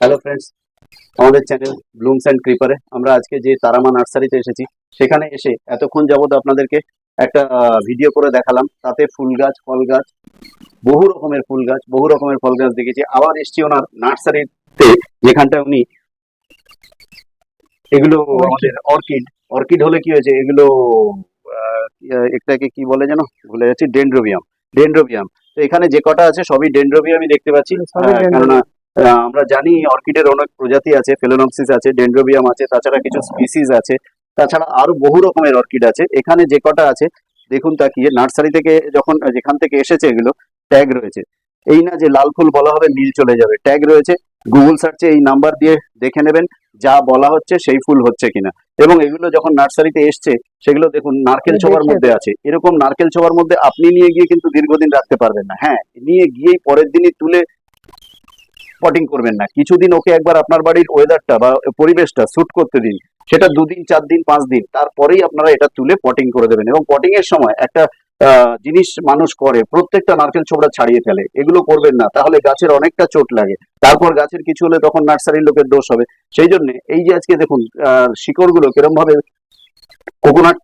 Hello friends আমাদের channel blooms and ক্রিপারে আমরা আজকে যে তারামা নার্সারিতে এসেছি সেখানে এসে এতক্ষণ যাবত আপনাদেরকে একটা ভিডিও করে দেখালাম। তাতে ফুল গাছ ফল গাছ বহু রকমের ফুল গাছ বহু রকমের ফল গাছ দেখেছি। আবার এসছি ওনার নার্সারিতে যেখানটা উনি এগুলো আমাদের অর্কিড অর্কিড হলে কি হয়েছে? এগুলো একটাকে কি বলে যেন? ভুলে যাচ্ছি ডেন্ড্রোবিয়াম ডেন্ড্রোবিয়াম তো এখানে যে কটা আছে সবই ডেন্ড্রোবিয়ামই দেখতে পাচ্ছি। হ্যাঁ, কেননা আমরা জানি অর্কিডের অনেক প্রজাতি আছে ফেলোনক্সিস আছে ডেন্ড্রোবিয়াম আছে তাছাড়া কিছু স্পিসিস আছে তাছাড়া আরও বহু রকমের অর্কিড আছে। এখানে যে কটা আছে দেখুন তাকিয়ে নার্সারি থেকে যখন যেখান থেকে এসেছে এগুলো ট্যাগ রয়েছে। এই না যে লাল ফুল বলা হবে নীল চলে যাবে। ট্যাগ রয়েছে গুগল সার্চে এই নাম্বার দিয়ে দেখে নেবেন যা বলা হচ্ছে সেই ফুল হচ্ছে কিনা। এবং এগুলো যখন নার্সারিতে এসছে সেগুলো দেখুন নারকেল ছোবার মধ্যে আছে। এরকম নারকেল ছোবার মধ্যে আপনি নিয়ে গিয়ে কিন্তু দীর্ঘদিন রাখতে পারবেন না। হ্যাঁ নিয়ে গিয়েই পরের দিনই তুলে পটিং করবেন না। কিছুদিন ওকে একবার আপনার বাড়ির ওয়েদারটা বা পরিবেশটা স্যুট করতে দিন। সেটা দুদিন চার দিন পাঁচ দিন তারপরেই আপনারা এটা তুলে পটিং করে দেবেন। এবং পটিং এর সময় একটা জিনিস মানুষ করে, প্রত্যেকটা নারকেল ছোবড়া ছাড়িয়ে ফেলে। এগুলো করবেন না। তাহলে গাছের অনেকটা চোট লাগে। তারপর গাছের কিছু হলে তখন নার্সারির লোকের দোষ হবে। সেই জন্য এই যে আজকে দেখুন শিকড়গুলো কিরম ভাবে কোকোনাট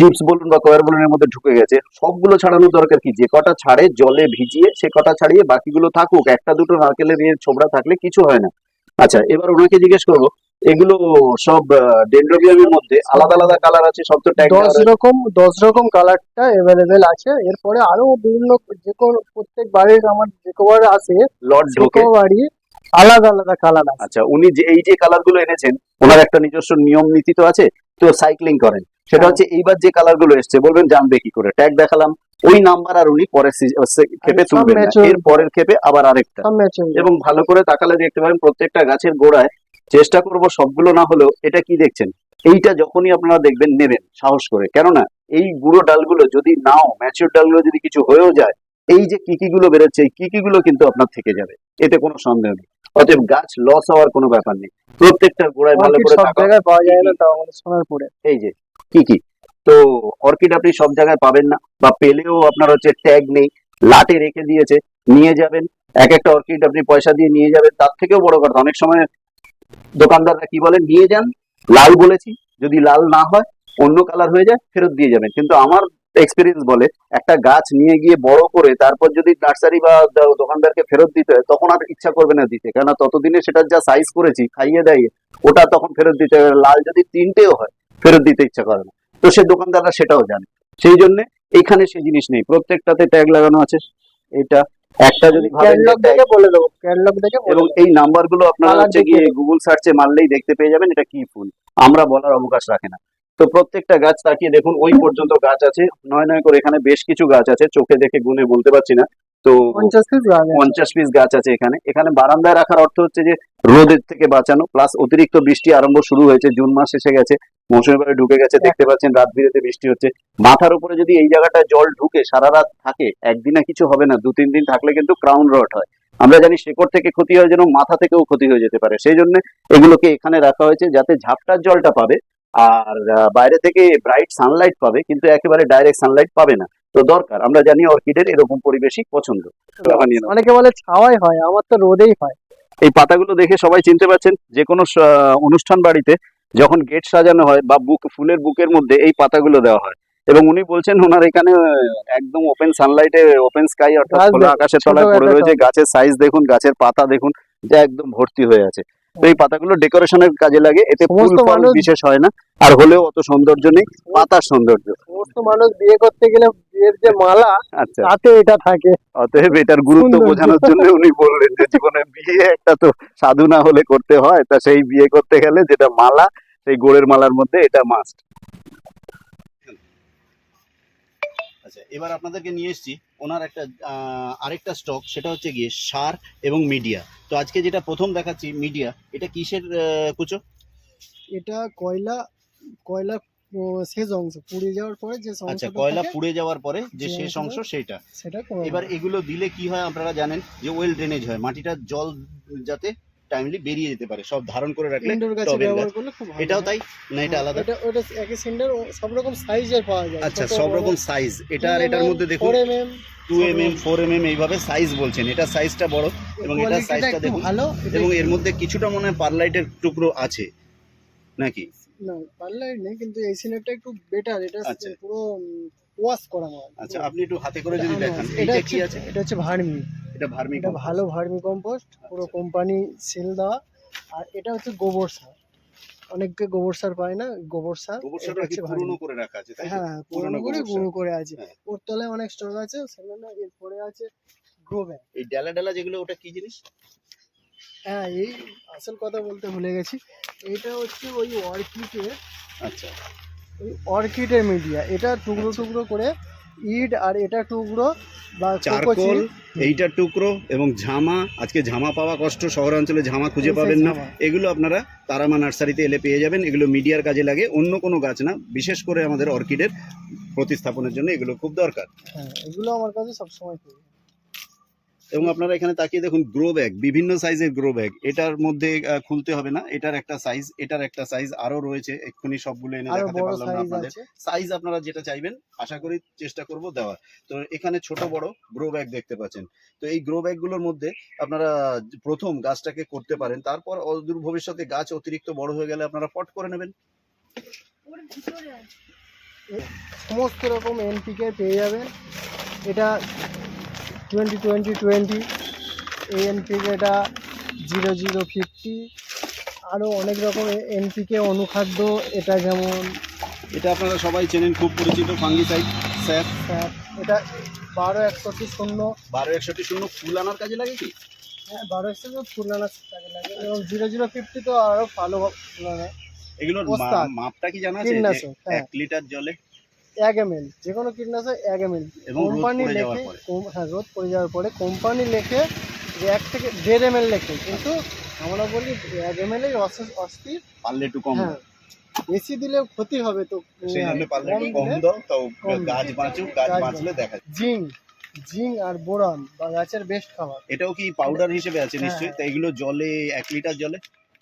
চিপস বলুন বা কয়ার বলুন এর মধ্যে ঢুকে গেছে। সবগুলো ছাড়ানোর দরকার কি? যে কটা ছাড়ে জলে ভিজিয়ে সে কটা ছাড়িয়ে বাকিগুলো থাকুক একটা দুটো নারকেলের ইয়ে ছোবড়া থাকলে কিছু হয় না। আচ্ছা এবার ওনাকে জিজ্ঞেস করব এগুলো সব ডেন্ড্রোবিয়ামের মধ্যে আলাদা আলাদা কালার আছে? সব তো ট্যাগ দশ রকম দশ রকম কালারটা এভেলেবেল আছে। এরপরে আরও বিভিন্ন যে কোনো প্রত্যেক বাড়ির আমার যে কবার লট যে ঢোকে। বাড়ি আলাদা আলাদা কালার আছে। আচ্ছা উনি যে এই যে কালারগুলো এনেছেন ওনার একটা নিজস্ব নিয়ম নীতি তো আছে? তো সাইক্লিং করেন। সেটা। হচ্ছে এইবার যে কালারগুলো এসছে বলবেন জানবে কি করে? ট্যাগ দেখালাম ওই নাম্বার আর উনি পরের ক্ষেপে তুলবেন এর পরের ক্ষেপে আবার আরেকটা। এবং ভালো করে তাকালে দেখতে পাবেন প্রত্যেকটা গাছের গোড়ায় চেষ্টা করব সবগুলো না হলেও এটা কি দেখছেন? এইটা যখনই আপনারা দেখবেন নেবেন সাহস করে। কেননা এই গুঁড়ো ডালগুলো যদি নাও ম্যাচিওর ডালগুলো যদি কিছু হয়েও যায় এই যে কিকি গুলো বেরোচ্ছে এই কিকি গুলো কিন্তু আপনার থেকে যাবে। এতে কোনো সন্দেহ নেই। অতএব গাছ লস হওয়ার কোনো ব্যাপার নেই। প্রত্যেকটা গোড়ায় ভালো করে পাওয়া যায় না এই যে। কি কি? তো অর্কিড আপনি সব জায়গায় পাবেন না, বা পেলেও আপনার হচ্ছে ট্যাগ নেই, লাটে রেখে দিয়েছে, নিয়ে যাবেন। এক একটা অর্কিড আপনি পয়সা দিয়ে নিয়ে যাবেন, তার থেকেও বড় কথা, অনেক সময় দোকানদাররা কি বলে, নিয়ে যান, লাল বলেছি, যদি লাল না হয়, অন্য কালার হয়ে যায়, ফেরত দিয়ে যাবেন। কিন্তু আমার এক্সপিরিয়েন্স বলে, একটা গাছ নিয়ে গিয়ে বড় করে, তারপর যদি নার্সারি বা দোকানদারকে ফেরত দিতে হয়, তখন আর ইচ্ছা করবে না দিতে। কেননা ততদিনে সেটার যা সাইজ করেছি, খাইয়ে দেয় ওটা তখন ফেরত দিতে হবে। লাল যদি তিনটেও হয় ফেরত দিতে ইচ্ছা করে না। তো সে দোকানদাররা সেটাও জানে। সেই জন্য এইখানে সেই জিনিস নেই। প্রত্যেকটাতে ট্যাগ লাগানো আছে। এটা একটা যদি বলে দেবো। এবং এই নাম্বারগুলো আপনারা হচ্ছে গিয়ে গুগল সার্চে মারলেই দেখতে পেয়ে যাবেন এটা কি ফুল। আমরা বলার অবকাশ রাখে না। তো প্রত্যেকটা গাছ তাকিয়ে দেখুন ওই পর্যন্ত গাছ আছে। নয় নয় করে এখানে বেশ কিছু গাছ আছে। চোখে দেখে গুনে বলতে পারছি না। তো পঞ্চাশ পিস গাছ আছে। এখানে। এখানে বারান্দায় রাখার অর্থ হচ্ছে যে রোদের থেকে বাঁচানো প্লাস অতিরিক্ত বৃষ্টি আরম্ভ শুরু হয়েছে জুন মাস এসে গেছে মৌসুমি বারে ঢুকে গেছে দেখতে পাচ্ছেন রাত বিরেতে বৃষ্টি হচ্ছে। মাথার উপরে যদি এই জায়গাটা জল ঢুকে সারা রাত থাকে একদিনে কিছু হবে না দু তিন দিন থাকলে কিন্তু ক্রাউন রট হয়। আমরা জানি শেকড় থেকে ক্ষতি হয় যেন মাথা থেকেও ক্ষতি হয়ে যেতে পারে। সেই জন্য এগুলোকে এখানে রাখা হয়েছে যাতে ঝাপটার জলটা পাবে আর বাইরে থেকে ব্রাইট সানলাইট পাবে কিন্তু একেবারে ডাইরেক্ট সানলাইট পাবে না। তো দরকার। আমরা জানি অর্কিডের এরকম পরিবেশই পছন্দ। অনেকে বলে ছাওয়াই হয় আমার তো রোদেই হয়। এই পাতাগুলো দেখে সবাই চিনতে পারছেন যে কোনো অনুষ্ঠান বাড়িতে যখন গেট সাজানো হয় বা বুক ফুলের বুকের মধ্যে এই পাতাগুলো দেওয়া হয়। এবং উনি বলছেন ওনার এখানে একদম ওপেন সানলাইটে ওপেন স্কাই অর্থাৎ খোলা আকাশের তলায় পড়ে রয়েছে গাছের সাইজ দেখুন গাছের পাতা দেখুন যা একদম ভর্তি হয়ে আছে। তো এই পাতাগুলো ডেকোরেশনের কাজে লাগে এতে ফুল ফল বিশেষ হয় না। আর হলেও অত সৌন্দর্য নেই পাতার সৌন্দর্য। সমস্ত মানুষ বিয়ে করতে গেলে বিয়ের যে মালা আচ্ছা। তাতে এটা থাকে। অতএব এটার গুরুত্ব বোঝানোর জন্য উনি বললেন যে জীবনে বিয়ে একটা তো সাধু না হলে করতে হয় তা সেই বিয়ে করতে গেলে যেটা মালা সেই গোড়ের মালার মধ্যে এটা মাস্ট আচ্ছা এবার আপনাদেরকে নিয়ে এসেছি ওনার একটা আহ, আরেকটা স্টক সেটা হচ্ছে গিয়ে সার এবং মিডিয়া। তো আজকে যেটা প্রথম দেখাচ্ছি মিডিয়া এটা কিসের আহ, কুচো? এটা কয়লা কয়লা শেষ অংশ পুড়ে যাওয়ার পরে যে আচ্ছা কয়লা পুড়ে যাওয়ার পরে যে শেষ অংশ সেটা সেটা এবার এগুলো দিলে কি হয় আপনারা জানেন যে ওয়েল ড্রেনেজ হয় মাটিটা জল যাতে টাইমলি বেরিয়ে যেতে পারে সব ধারণ করে রাখলে টবের গাছ। এটাও তাই? না এটা হ্যাঁ, আলাদা? এটা ওটা একই সেন্টার সব রকম সাইজের পাওয়া যায়। আচ্ছা সব রকম সাইজ এটা আর এটার mm, মধ্যে দেখুন 4 mm, two M M four M M এইভাবে সাইজ বলছেন। এটা সাইজটা বড় এবং এটা সাইজটা দেখুন। ভালো এবং এর মধ্যে কিছুটা মনে হয় পারলাইটের টুকরো আছে নাকি? না পার্লার নেই কিন্তু এই সিনেরটা একটু বেটার এটা আচ্ছা। পুরো ওয়াশ করা মাল আচ্ছা আপনি একটু হাতে করে যদি এটা দেখান এটা কি হচ্ছে আছে? এটা হচ্ছে ভার্মি এটা ভার্মি এটা ভালো ভার্মি কম্পোস্ট পুরো কোম্পানি সেল দেওয়া। আর এটা হচ্ছে গোবর সার। অনেকে গোবর সার পায় না গোবর সার গোবর হচ্ছে পুরনো করে রাখা আছে তাই হ্যাঁ পুরনো করে গুঁড়ো করে আছে। হ্যাঁ। ওর তলায় অনেক স্টক আছে সেখানে এরপরে আছে গ্রো ব্যাগ এই ডালা ডালা যেগুলো ওটা কি জিনিস? হ্যাঁ এই আসল কথা বলতে ভুলে গেছি। এটা হচ্ছে ওই অর্কিডের আচ্ছা। ওই অর্কিডের মিডিয়া এটা টুকরো টুকরো করে ইট আর এটা টুকরো বা চারকোল এইটা টুকরো এবং ঝামা। আজকে ঝামা পাওয়া কষ্ট শহরাঞ্চলে ঝামা খুঁজে পাবেন না। এগুলো আপনারা তারামা নার্সারিতে এলে পেয়ে যাবেন। এগুলো মিডিয়ার কাজে লাগে অন্য কোনো গাছ না। বিশেষ করে আমাদের অর্কিডের প্রতিস্থাপনের জন্য এগুলো খুব দরকার। হ্যাঁ এগুলো আমার কাছে সবসময়। এবং আপনারা এখানে তাকিয়ে দেখুন গ্রো ব্যাগ বিভিন্ন সাইজের গ্রো ব্যাগ এটার মধ্যে খুলতে হবে না। এটার একটা সাইজ এটার একটা সাইজ আরও রয়েছে। এক্ষুনি সবগুলো এনে দেখাতে পারলাম না আপনাদের। সাইজ আপনারা যেটা চাইবেন আশা করি চেষ্টা করব দেওয়ার। তো এখানে ছোট বড় গ্রো ব্যাগ দেখতে পাচ্ছেন। তো এই গ্রো ব্যাগগুলোর মধ্যে আপনারা প্রথম গাছটাকে করতে পারেন। তারপর অদূর ভবিষ্যতে গাছ অতিরিক্ত বড় হয়ে গেলে আপনারা পট করে নেবেন। সমস্ত রকম এনপিকে পেয়ে যাবেন। এটা টোয়েন্টি টোয়েন্টি টোয়েন্টি এই এনপিকেটা জিরো জিরো ফিফটি আরও অনেক রকম এনপিকে অনুখাদ্য এটা যেমন এটা আপনারা সবাই চেনেন খুব পরিচিত ফাঙ্গিসাইড স্যাপ স্যাপ এটা বারো একষট্টি শূন্য। বারো একষট্টি শূন্য ফুল আনার কাজে লাগে কি? হ্যাঁ বারো একশো আনার কাজে লাগে। এবং জিরো জিরো ফিফটি তো আরও ভালো এগুলোর মাপটা কি জানা আছে? হ্যাঁ। এক লিটার জলে এক এম এল যে কোনো কীটনাশক এক এম এল কোম্পানি লেখে হ্যাঁ রোদ পড়ে যাওয়ার পরে কোম্পানি লেখে যে এক থেকে দেড় এম এল লেখে কিন্তু আমরা বলি এক এম এল অস্থির। পারলে একটু কম হ্যাঁ বেশি দিলেও ক্ষতি হবে তো। সেই জন্য পারলে কম দিলে দাও তো গাছ বাঁচুক গাছ গাছ বাঁচলে দেখা জিঙ্ক জিঙ্ক আর বোরন বা গাছের বেস্ট খাবার। এটাও কি পাউডার হিসেবে আছে হ্যাঁ, নিশ্চয়ই। তা এগুলো জলে এক লিটার জলে?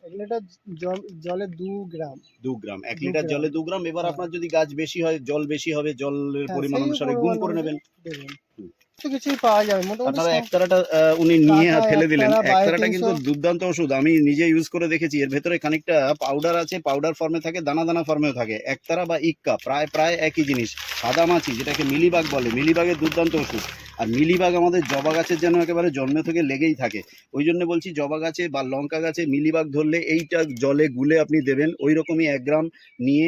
এগুলোটা জল- জলে দু গ্রাম। দু গ্রাম এক লিটার জলে দু গ্রাম। এবার হ্যাঁ। আপনার যদি গাছ বেশি হয় জল বেশি হবে জলের হ্যাঁ, পরিমাণ অনুসারে গুণ করে নেবেন। দেবেন। হুম। তো কিছুই পাওয়া যাবে আপনারা একতারাটা উনি নিয়ে ফেলে দিলেন। একতারাটা কিন্তু দুর্দান্ত ওষুধ। আমি নিজে ইউজ করে দেখেছি এর ভেতরে খানিকটা পাউডার আছে পাউডার ফর্মে থাকে দানা দানা ফর্মেও থাকে। একতারা বা ইক্কা প্রায় প্রায় একই জিনিস। সাদা মাছি যেটাকে মিলিবাগ বলে মিলিবাগের দুর্দান্ত ওষুধ। আর মিলিবাগ আমাদের জবা গাছের যেন একেবারে জন্ম থেকে লেগেই থাকে। ওই জন্য বলছি জবা গাছে বা লঙ্কা গাছে মিলিবাগ ধরলে এইটা জলে গুলে আপনি দেবেন। ওই রকমই এক গ্রাম নিয়ে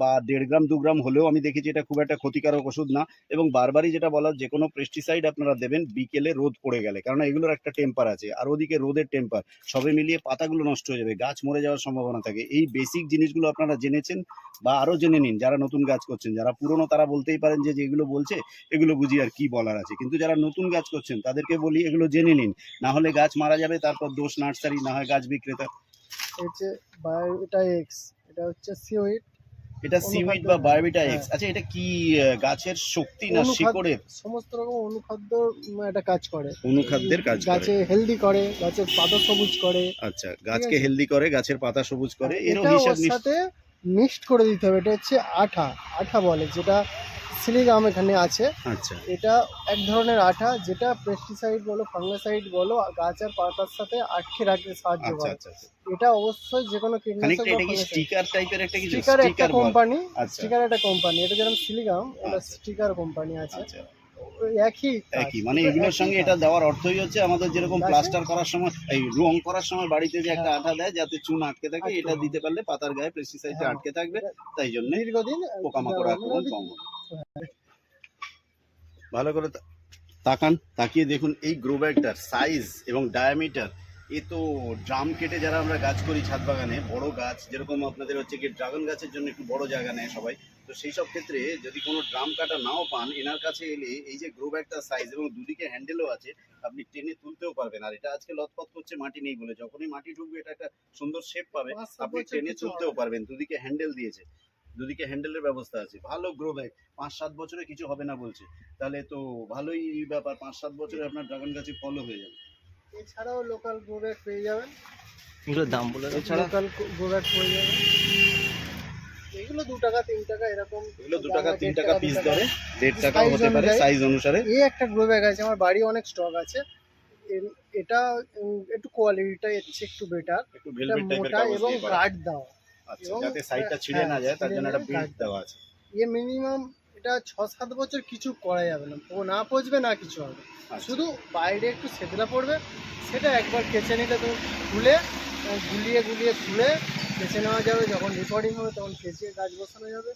বা দেড় গ্রাম, দু গ্রাম হলেও আমি দেখেছি এটা খুব একটা ক্ষতিকারক ওষুধ না। এবং বারবারই যেটা বলার, যে কোনো পেস্টিসাইড আপনারা দেবেন বিকেলে রোদ পড়ে গেলে। কারণ এগুলোর একটা টেম্পার আছে। আর ওদিকে রোদের টেম্পার সবে মিলিয়ে পাতাগুলো নষ্ট হয়ে যাবে, গাছ মরে যাওয়ার সম্ভাবনা থাকে। এই বেসিক জিনিসগুলো আপনারা জেনেছেন বা আরও জেনে নিন, যারা নতুন গাছ করছেন। যারা পুরনো তারা বলতেই পারেন যে, যেগুলো বলছে, এগুলো বুঝি আর কি বলার আছে। কিন্তু যারা নতুন গাছ করছেন তাদেরকে বলি এগুলো জেনে নিন। না হলে গাছ মারা যাবে তারপর দোষ নার্সারি না হয় গাছ বিক্রেতা। হচ্ছে এটা এক্স এটা হচ্ছে এটা সিউইড বা বায়োবিটা হ্যাঁ। এক্স। আচ্ছা এটা কি গাছের শক্তি না শিকড়ের সমস্ত রকম অনুখাদ্য একটা কাজ করে। অনুখাদ্যের কাজ করে। গাছে হেলদি করে গাছের পাতা সবুজ করে। আচ্ছা গাছকে হেলদি করে গাছের পাতা সবুজ করে এটা হিসাব সাথে মিক্সড করে দিতে হবে এটা হচ্ছে আঠা। আঠা বলে যেটা সিলিগাম এখানে আছে। আচ্ছা। এটা এক ধরনের আঠা যেটা পেস্টিসাইড বলো ফাঙ্গাসাইড বলো গাছ আর পাতার সাথে আটকে রাখতে সাহায্য আচ্ছা করে। আচ্ছা আচ্ছা। এটা অবশ্যই যে কোনো কীটনাশক খানিকটা এটা কি স্টিকার টাইপের একটা কিছু? স্টিকার একটা কোম্পানি স্টিকার একটা কোম্পানি এটা যেরকম সিলিগাম এটা। স্টিকার কোম্পানি আছে। একই একই মানে এগুলোর সঙ্গে এটা দেওয়ার অর্থই হচ্ছে আমাদের যেরকম প্লাস্টার করার সময় এই রং করার সময় বাড়িতে যে একটা হ্যাঁ। আঠা দেয় যাতে চুন আটকে থাকে এটা দিতে পারলে পাতার গায়ে পেস্টিসাইডটা হ্যাঁ। আটকে থাকবে তাই জন্য দীর্ঘদিন পোকামাকড় আক্রমণ কম হবে। ভালো করে তাকান তাকিয়ে দেখুন এই গ্রো ব্যাগটার সাইজ এবং ডায়ামিটার এ তো ড্রাম কেটে যারা আমরা গাছ করি ছাদ বাগানে বড় গাছ যেরকম আপনাদের হচ্ছে কি ড্রাগন গাছের জন্য একটু বড় জায়গা নেয় সবাই। তো সেই সব ক্ষেত্রে যদি কোনো ড্রাম কাটা নাও পান এনার কাছে এলে এই যে গ্রো ব্যাগটার সাইজ এবং দুদিকে হ্যান্ডেলও আছে আপনি টেনে তুলতেও পারবেন। আর এটা আজকে লতপত করছে মাটি নেই বলে। যখনই মাটি ঢুকবে এটা একটা সুন্দর শেপ পাবে। আপনি টেনে তুলতেও পারবেন দুদিকে হ্যান্ডেল দিয়েছে। দুদিকে হ্যান্ডেলের ব্যবস্থা আছে। ভালো গ্রো ব্যাগ পাঁচ সাত বছরে কিছু হবে না বলছে। তাহলে তো ভালোই ব্যাপার। পাঁচ সাত বছরে আপনার ড্রাগন গাছে ফলও হয়ে যাবে। এছাড়াও লোকাল গ্রোব্যাগ পেয়ে যাবেন। এগুলোর দাম বলে দাও। এছাড়া লোকাল গ্রোব্যাগ পেয়ে যাবেন। এগুলো দু টাকা তিন টাকা এরকম। এগুলো দু টাকা তিন টাকা পিস। ধরে। দেড় টাকা হতে পারে সাইজ অনুসারে। এই একটা গ্রো ব্যাগ আছে। আমার বাড়ি অনেক স্টক আছে। এটা একটু কোয়ালিটিটা এর চেয়ে একটু বেটার একটু এটা ভেলভেট টাইপের মোটা এবং গার্ড দেওয়া আচ্ছা যাতে সাইডটা ছিঁড়ে হ্যাঁ, না যায় তার ছিঁড়ে জন্য একটা guard দেওয়া আছে। ইয়ে মিনিমাম এটা ছ সাত বছর কিছু করা যাবে না। ও না পচবে না কিছু হবে। আচ্ছা। শুধু বাইরে একটু সেতলা পড়বে সেটা একবার কেচে নিলে তুমি খুলে গুলিয়ে গুলিয়ে খুলে কেচে নেওয়া যাবে। যখন রিপোর্টিং হবে তখন কেচে গাছ বসানো যাবে।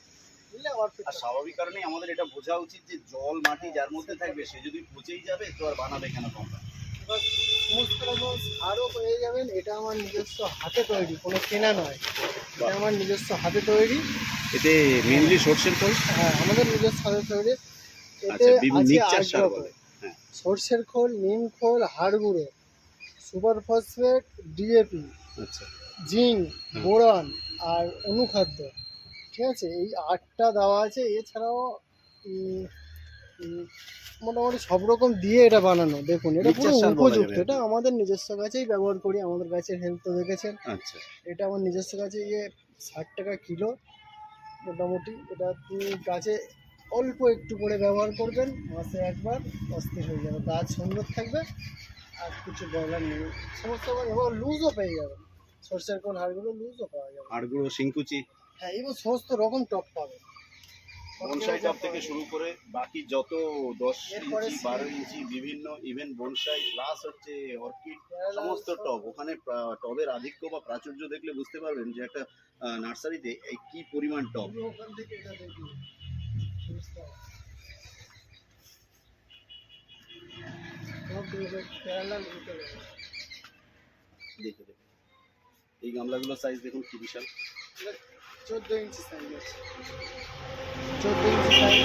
স্বাভাবিক কারণেই আমাদের এটা বোঝা উচিত যে জল মাটি যার মধ্যে থাকবে সে যদি পচেই যাবে তো আর বানাবে কেন কোম্পানি? এবার সমস্ত রকম সারও পেয়ে যাবেন। এটা আমার নিজস্ব হাতে তৈরি কোনো কেনা নয়। এটা আমার নিজস্ব হাতে তৈরি। এতে মেনলি সর্ষের খোল? হ্যাঁ আমাদের নিজস্ব হাতে তৈরি। এতে আচ্ছা আছে হ্যাঁ। সর্ষের খোল নিম খোল হাড় গুঁড়ো সুপার ফসফেট ডিএপি আচ্ছা। জিঙ্ক। বোরন আর অনুখাদ্য। ঠিক আছে? এই আটটা দেওয়া আছে। এছাড়াও মোটামুটি সব রকম দিয়ে এটা বানানো। দেখুন এটা পুরো উপযুক্ত। এটা আমাদের নিজস্ব গাছেই ব্যবহার করি আমাদের গাছের হেলথ তো দেখেছেন। আচ্ছা। এটা আমার নিজস্ব গাছে ইয়ে ষাট টাকা কিলো মোটামুটি। এটা গাছে অল্প একটু করে ব্যবহার করবেন মাসে একবার অস্থির হয়ে যাবে। গাছ সুন্দর থাকবে আর কিছু বলার নেই। সমস্ত এবং লুজও পেয়ে যাবেন। সরষের কোন হাড়গুলো লুজও পাওয়া যাবে হাড়গুঁড়ো শিংকুচি। হ্যাঁ এবং সমস্ত রকম টপ পাবেন। বনসাই টপ থেকে শুরু করে বাকি যত দশ ইঞ্চি বারো ইঞ্চি বিভিন্ন ইভেন বনসাই প্লাস হচ্ছে অর্কিড সমস্ত টব ওখানে টবের আধিক্য বা প্রাচুর্য দেখলে বুঝতে পারবেন যে একটা নার্সারিতে কি পরিমাণ টব দেখি। সমস্ত সব দেখবে, কেরালার ভিতরে। দেখে দেখে। এই গামলাগুলো সাইজ দেখুন কি বিশাল। চোদ্দ ইঞ্চি সাইজ আছে। চোদ্দ ইঞ্চি সাইজ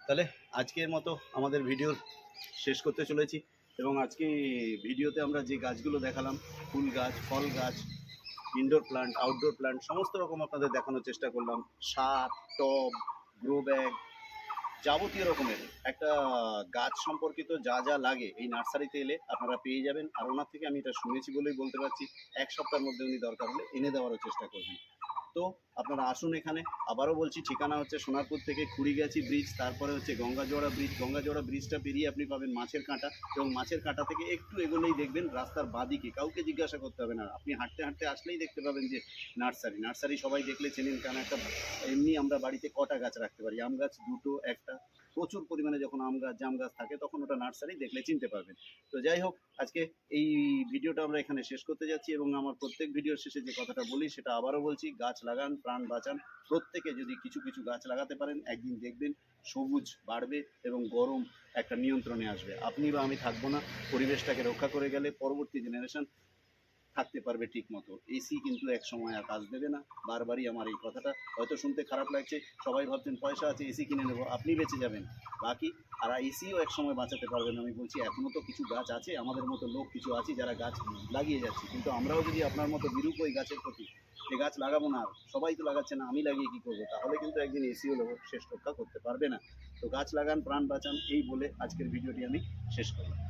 তাহলে আজকের মতো আমাদের ভিডিও শেষ করতে চলেছি এবং আজকে ভিডিওতে আমরা যে গাছগুলো দেখালাম, ফুল গাছ, ফল গাছ ইনডোর প্লান্ট আউটডোর প্লান্ট সমস্ত রকম আপনাদের দেখানোর চেষ্টা করলাম। সার টব গ্রো ব্যাগ যাবতীয় রকমের। একটা গাছ সম্পর্কিত যা যা লাগে এই নার্সারিতে এলে আপনারা পেয়ে যাবেন। আর ওনার থেকে আমি এটা শুনেছি বলেই বলতে পারছি, এক সপ্তাহের মধ্যে উনি দরকার হলে এনে দেওয়ারও চেষ্টা করবেন। তো আপনারা আসুন এখানে। আবারও বলছি, ঠিকানা হচ্ছে সোনারপুর থেকে খুড়িগাছি ব্রিজ তারপরে হচ্ছে গঙ্গাজোড়া ব্রিজ গঙ্গাজোড়া ব্রিজটা পেরিয়ে আপনি পাবেন মাছের কাঁটা এবং মাছের কাঁটা থেকে একটু এগোলেই দেখবেন রাস্তার বাদিকে। কাউকে জিজ্ঞাসা করতে হবে না। আপনি হাঁটতে হাঁটতে আসলেই দেখতে পাবেন যে নার্সারি। নার্সারি সবাই দেখলে চেনেন কারণ একটা এমনি আমরা বাড়িতে কটা গাছ রাখতে পারি? আম গাছ দুটো, একটা। প্রচুর পরিমাণে যখন আম গাছ, জাম গাছ থাকে, তখন ওটা নার্সারি দেখলে চিনতে পারবেন। তো যাই হোক, আজকে এই ভিডিওটা আমরা এখানে শেষ করতে যাচ্ছি এবং আমার প্রত্যেক ভিডিওর শেষে যে কথাটা বলি, সেটা আবারও বলছি, গাছ লাগান, প্রাণ বাঁচান। প্রত্যেকে যদি কিছু কিছু গাছ লাগাতে পারেন, একদিন দেখবেন সবুজ বাড়বে এবং গরম একটা নিয়ন্ত্রণে আসবে। আপনি বা আমি থাকব না। পরিবেশটাকে রক্ষা করে গেলে পরবর্তী জেনারেশন থাকতে পারবে ঠিক মতো এসি কিন্তু এক সময় আর কাজ দেবে না। বারবারই আমার এই কথাটা। হয়তো শুনতে খারাপ লাগছে, সবাই ভাবছেন পয়সা আছে এসি কিনে নেব, আপনি বেঁচে যাবেন। বাকি, আর এসিও এক সময় বাঁচাতে পারবেন আমি বলছি এখনও তো কিছু গাছ আছে, আমাদের মতো লোক কিছু আছে যারা গাছ লাগিয়ে যাচ্ছে। কিন্তু আমরাও যদি আপনার মতো বিরূপ ওই গাছের প্রতি, যে গাছ লাগাবো না আর সবাই তো লাগাচ্ছে না, আমি লাগিয়ে কি করব? তাহলে কিন্তু একদিন এসিও লোক শেষ রক্ষা করতে পারবে না। তো গাছ লাগান, প্রাণ বাঁচান, এই বলে আজকের ভিডিওটি আমি শেষ করলাম।